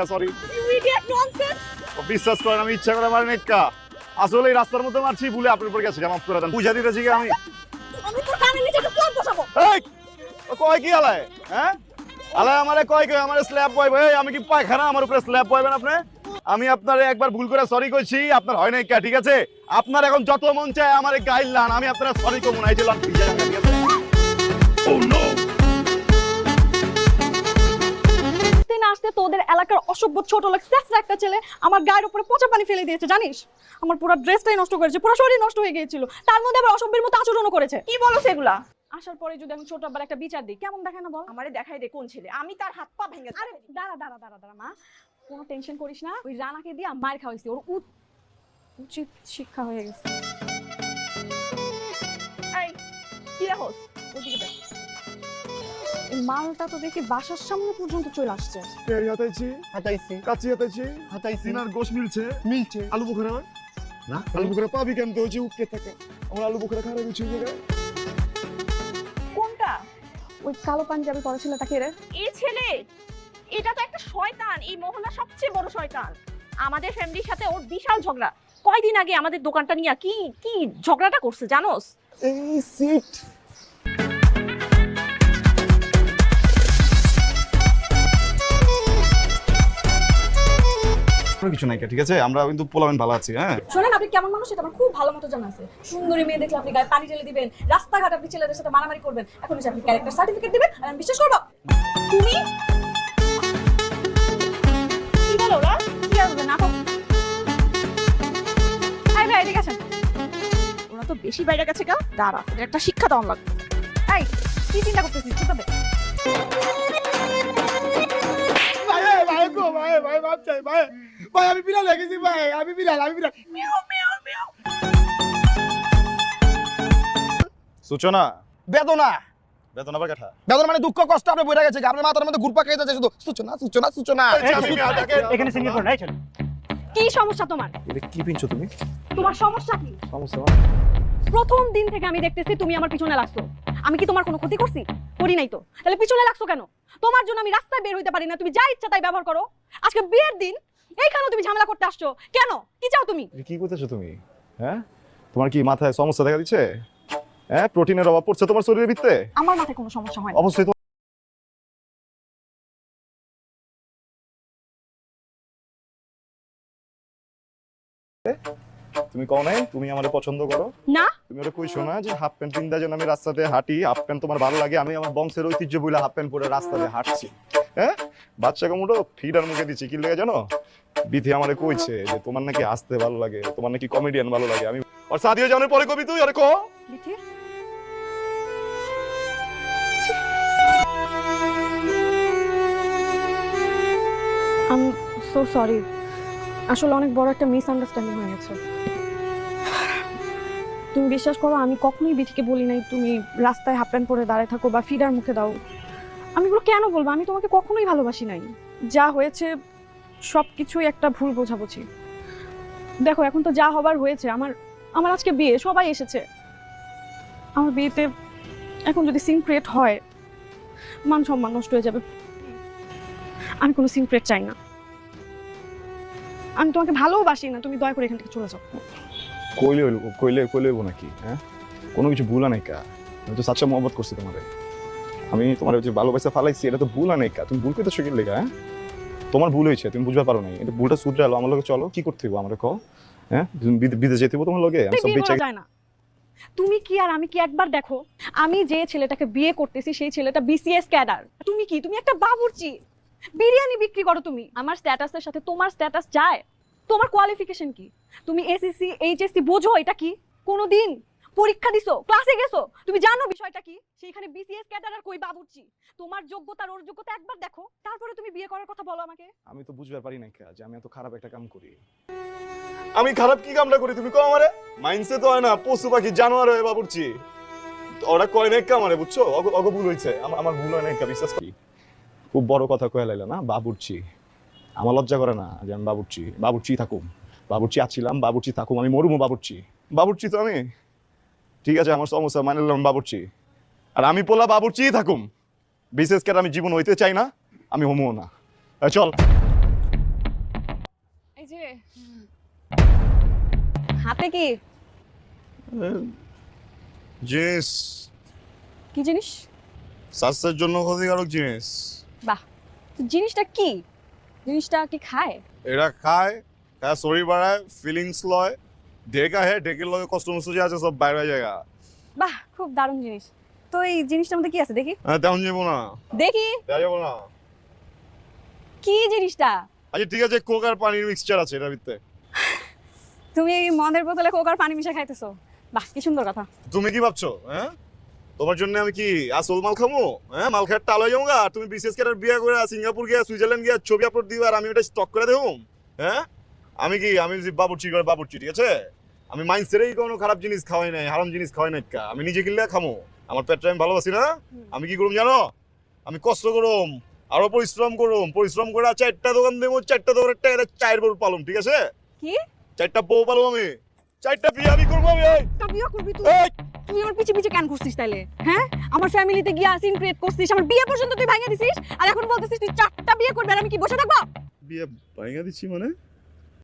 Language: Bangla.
লেগে সরি ইউ ইডিয়েট ননসেন্স বিশ্বাস করেন আমি ইচ্ছা করে মারি নেকা আসলে এই রাস্তার মধ্যে মারছি ভুলে আপনার উপর গেছে মাফ করে দেন। বুঝা দিতেছি কি আমি? আমি তোর কানে নিচে একটা ফ্ল্যাগ বসাবো। এই ও কয় কি আলায়? হ্যাঁ? আলায় আমারে কয় কি? আমার স্ল্যাব বয়বে এই আমি কি পায়খানা? আমার উপরে স্ল্যাব বয়বেন আপনি? আমি আপনারে একবার ভুল করে সরি কইছি আপনার হয় নাই কে ঠিক আছে? আপনার এখন যত মন চায় আমার গাইল লান আমি আপনার সরি কমু নাই যে লান ঠিক আছে অসভ্য ছোট লোক একটা ছেলে আমার গায়ের উপরে পচা পানি ফেলে দিয়েছে জানিস? আমার পুরো ড্রেসটাই নষ্ট করেছে পুরো শরীর নষ্ট হয়ে গিয়েছিল। তার মধ্যে আবার অসভ্যের মতো আচরণও করেছে। কি বলো সেগুলা আসার পরে যদি আমি ছোট আবার একটা বিচার দিই কেমন দেখে না বল? আমারে দেখাই দে কোন ছেলে। আমি তার হাত পা ভেঙে আরে দাঁড়া দাঁড়া দাঁড়া দাঁড়া মা। কোনো টেনশন করিস না। ওই রানাকে দিয়ে মার খাওয়াইছি। ওর উচিত শিক্ষা হয়ে গেছে। এই কি রাখোস ওদিকে দেখ। মালটা তো দেখি বাসার সামনে পর্যন্ত চলে আসছে। তেরি হাতাইছি হাতাইছি। কাচি হাতাইছি হাতাইছি। সিনার গোশ মিলছে। মিলছে। আলু বুখারা না? আলু বুখারা পাবি কেন? তো হচ্ছে উপকে থাকে। আমার আলু বুখারা খারাপ হচ্ছে এই কোনটা? ওই কালো পাঞ্জাবি পরা ছেলেটা কে রে? এই ছেলে! এটা তো একটা শয়তান। এই মহল্লার সবচেয়ে বড় শয়তান। আমাদের ফ্যামিলির সাথে ওর বিশাল ঝগড়া। কয়দিন আগে আমাদের দোকানটা নিয়ে কি কি ঝগড়াটা করছে জানোস? এই সিট কোনো কিছু নাই ঠিক আছে? আমরা কিন্তু পোলামেন ভালো আছি হ্যাঁ? শোনেন আপনি কেমন মানুষ সেটা আমার খুব ভালো মতো জানা আছে। সুন্দরী মেয়ে দেখলে আপনি গায়ে পানি ঢেলে দিবেন রাস্তাঘাট আপনি ছেলেদের সাথে মারামারি করবেন। এখন এসে আপনি ক্যারেক্টার সার্টিফিকেট দিবেন আর আমি বিশ্বাস করব। তুমি? কি বলো ওরা? কি আসবে না আই ভাই এদিকে আসেন। ওরা তো বেশি বাইরে গেছে গা। দাঁড়া ওদের একটা শিক্ষা দেওয়া লাগবে। এই কি চিন্তা করতেছিস? চুপ থাকবে ভাই ভাই, ভাই গো ভাই ভাই চাই ভাই। ভাই আমি বিড়াল লেগেছি ভাই। আমি বিড়াল আমি বিড়াল। সূচনা। বেদনা। বেতন আবার কাঠা? বেদনা মানে দুঃখ কষ্ট আপনি বইরা গেছে আপনার মাথার মধ্যে ঘুরপা খেয়ে যাচ্ছে শুধু। সূচনা সূচনা সূচনা। এখানে সিঙ্গেল করে রাইট কি সমস্যা তোমার? এটা কি পিনছো তুমি? তোমার সমস্যা কি? সমস্যা প্রথম দিন থেকে আমি দেখতেছি তুমি আমার পিছনে লাগছো। আমি কি তোমার কোনো ক্ষতি করছি? করি নাই তো। তাহলে পিছনে লাগছো কেন? তোমার জন্য আমি রাস্তায় বের হইতে পারি না। তুমি যা ইচ্ছা তাই ব্যবহার করো। আজকে বিয়ের দিন এইখানে তুমি ঝামেলা করতে আসছো? কেন? কি চাও তুমি? কি করতেছো তুমি? হ্যাঁ? তোমার কি মাথায় সমস্যা দেখা দিচ্ছে? হ্যাঁ প্রোটিনের অভাব পড়ছে তোমার শরীরের ভিত্তে আমার মাথায় কোনো সমস্যা হয় না। অবশ্যই তো তুমি কও নাই? তুমি আমার পছন্দ করো। না। তুমি ওটা কইছো না যে হাফ প্যান্ট পিন্দা যেন আমি রাস্তাতে হাঁটি হাফ প্যান্ট তোমার ভালো লাগে আমি আমার বংশের ঐতিহ্য বলে হাফ প্যান্ট পরে রাস্তাতে হাঁটছি। হ্যাঁ? বাচ্চা কামুটো ফিডার মুখে দিচ্ছি কি লেগে জানো? বিধি আমারে কইছে যে তোমার নাকি আসতে ভালো লাগে তোমার নাকি কমেডিয়ান ভালো লাগে। আমি আর সাদিও জানের পরে কবি তুই আরে কো বিথি আম সো সরি আসলে অনেক বড় একটা মিসআন্ডারস্ট্যান্ডিং হয়ে গেছে। তুমি বিশ্বাস করো আমি কখনোই বিথিকে বলি নাই তুমি রাস্তায় হাফ প্যান্ট পরে দাঁড়ায় থাকো বা ফিডার মুখে দাও। আমি এগুলো কেন বলব? আমি তোমাকে কখনোই ভালোবাসি নাই। যা হয়েছে সব কিছুই একটা ভুল বোঝাবুঝি। দেখো, এখন তো যা হবার হয়েছে, আমার আমার আজকে বিয়ে, সবাই এসেছে। আমার বিয়েতে এখন যদি সিন ক্রিয়েট হয়, মান সম্মান নষ্ট হয়ে যাবে। আমি কোনো সিন ক্রিয়েট চাই না। আমি তোমাকে ভালোবাসি না, তুমি দয়া করে এখান থেকে চলে যাও। কইলে কইলে কইলে নাকি হ্যাঁ? কোনো কিছু ভুল নাই কা? আমি তো সাচ্চা মহব্বত করছি তোমারে। আমি তোমার যে ভালোবাসা ফালাইছি এটা তো ভুল নাই কা তুমি ভুল করতেছো কি লেগা হ্যাঁ? তোমার ভুল হয়েছে তুমি বুঝতে পারো নাই। এটা ভুলটা শুধরে আলো আমার লগে চলো কি করতে হইব আমার কও? হ্যাঁ? তুমি বিদে- বিদেশ যেতে তোমার লগে? আমি সব বিয়ে বেচা করা যায় না। তুমি কি আর আমি কি একবার দেখো? আমি যে ছেলেটাকে বিয়ে করতেছি সেই ছেলেটা বিসিএস ক্যাডার তুমি কি? তুমি একটা বাবুর্চি। বিরিয়ানি বিক্রি করো তুমি। আমার স্ট্যাটাসের সাথে তোমার স্ট্যাটাস যায়। তোমার কোয়ালিফিকেশন কি? তুমি এসএসসি এইচএসসি বোঝো এটা কি? কোনোদিন। পরীক্ষা দিছো ক্লাসে গেছো। তুমি জানো বিষয়টা কি? সেইখানে বিসিএস ক্যাডার কই বাবুর্চি তোমার যোগ্যতা আর ওর যোগ্যতা একবার দেখো, তারপরে তুমি বিয়ে করার কথা বলো আমাকে। আমি তো বুঝতে পারি কা যে আমি এত খারাপ একটা কাম করি। আমি খারাপ কি কামটা করি তুমি কও আমারে? মাইন্ডসে তো হয় না, পশু পাখি, জানোয়ার হয়ে বাবুরছি ওরা কয় নাই কা আমারে, বুঝছ? অগ ভুল হইছে আমার ভুল হয় নাই বিশ্বাস করি। খুব বড় কথা কয়ে লাইলা না বাবুরচি আমার লজ্জা করে না যে আমি বাবুরচি বাবুরচি থাকুম। বাবুরচি আছিলাম বাবুরচি থাকুম, আমি মরুমো বাবুরচি বাবুরচি তো আমি। ঠিক আছে আমার সমস্যা মানে নিলাম বাবুরচি। আর আমি পোলা বাবুরচি থাকুম। বিশেষ করে আমি জীবন হইতে চাই না আমি হমো না। এই চল হাতে কি? জিনিস। কি জিনিস? স্বাস্থ্যের জন্য ক্ষতিকারক জিনিস। বাহ তো জিনিসটা কি? জিনিসটা কি খায়? এরা খায় খায় শরীর বাড়ায় ফিলিংস লয়। ঢেকা হে ঢেকের লগে কষ্ট মস্ত আছে সব বাইরে জায়গা বাহ খুব দারুণ জিনিস। তো এই জিনিসটার মধ্যে কি আছে? দেখি। হ্যাঁ তেমন যাব না। দেখি। দেওয়া যাব না। কি জিনিসটা? আচ্ছা ঠিক আছে কোক আর পানির মিক্সচার আছে এটার ভিতরে তুমি এই মদের বোতলে কোক আর পানি মিশে খাইতেছো? বাহ কি সুন্দর কথা। তুমি কি ভাবছ হ্যাঁ? তোমার জন্য আমি কি আসল মাল খামো? হ্যাঁ মাল খাওয়ার টালো যাব গা তুমি বিশেষ করে বিয়ে করে সিঙ্গাপুর গিয়া সুইজারল্যান্ড গিয়া ছবি আপলোড দিবা আর আমি ওটা স্টক করে দেবো? হ্যাঁ? আমি কি আমি বাবুর্চি করে বাবুর্চি ঠিক আছে? আমি মাইন্ড সেরেই কোনো খারাপ জিনিস খাওয়াই নাই হারাম জিনিস খাওয়াই নাই আমি নিজে কিনলে খামো। আমার পেটটা আমি ভালোবাসি না? আমি কি করুম জানো? আমি কষ্ট করুম আরও পরিশ্রম করুম। পরিশ্রম করে চারটা দোকান দেবো চারটা দোকানের টাকা চার বউ পালুম ঠিক আছে? কি? চারটা বউ পালুম আমি। চারটা বিয়ে আমি করব আমি বিয়ে করবি তুই? তুই আমার পিছে পিছে কেন করছিস তাইলে? হ্যাঁ? আমার ফ্যামিলিতে গিয়া সিন ক্রিয়েট করছিস। আমার বিয়ে পর্যন্ত তুই ভাঙিয়ে দিছিস। আর এখন বলতেছিস তুই চারটা বিয়ে করবি আর আমি কি বসে থাকব? বিয়ে ভাঙা দিচ্ছি মানে?